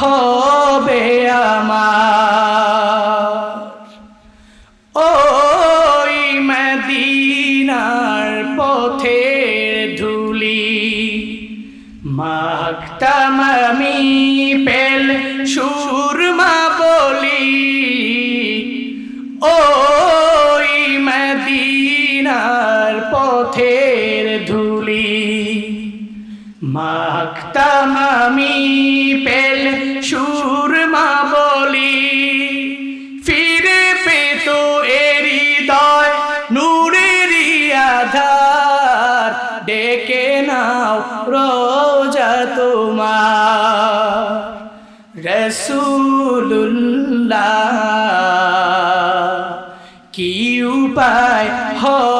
হবে আমার। ওই পথের ধুলি মাখতাম আমি পেল সুরমা বলি। ওই মদিনার ধুলি মাখতাম আমি পেল সুরমা বলি। ফিরে পেত এরি দয় নূরেরই আধার। ডেকে নাও রোজা তোমার। রসুল্লাহ কি উপায় হবে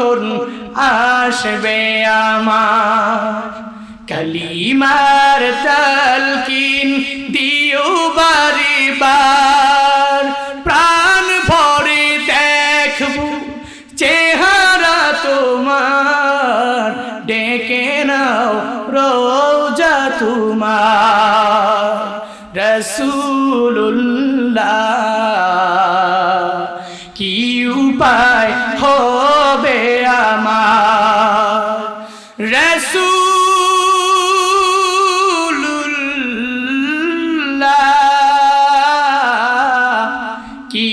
যখন আসবে আমার কালিমার তালকিন দিও বারে বার। প্রাণ ভরে দেখব চেহারা তোমার। ডেকে নাও রোজা তোমার। রসুল্লাহ রসুল্লাহ কি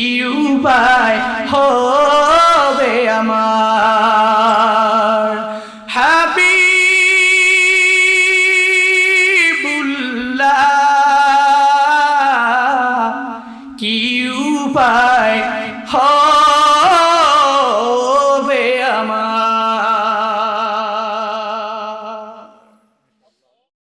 উপায় হবে আমার? হাবিবুল্লাহ কি উপায়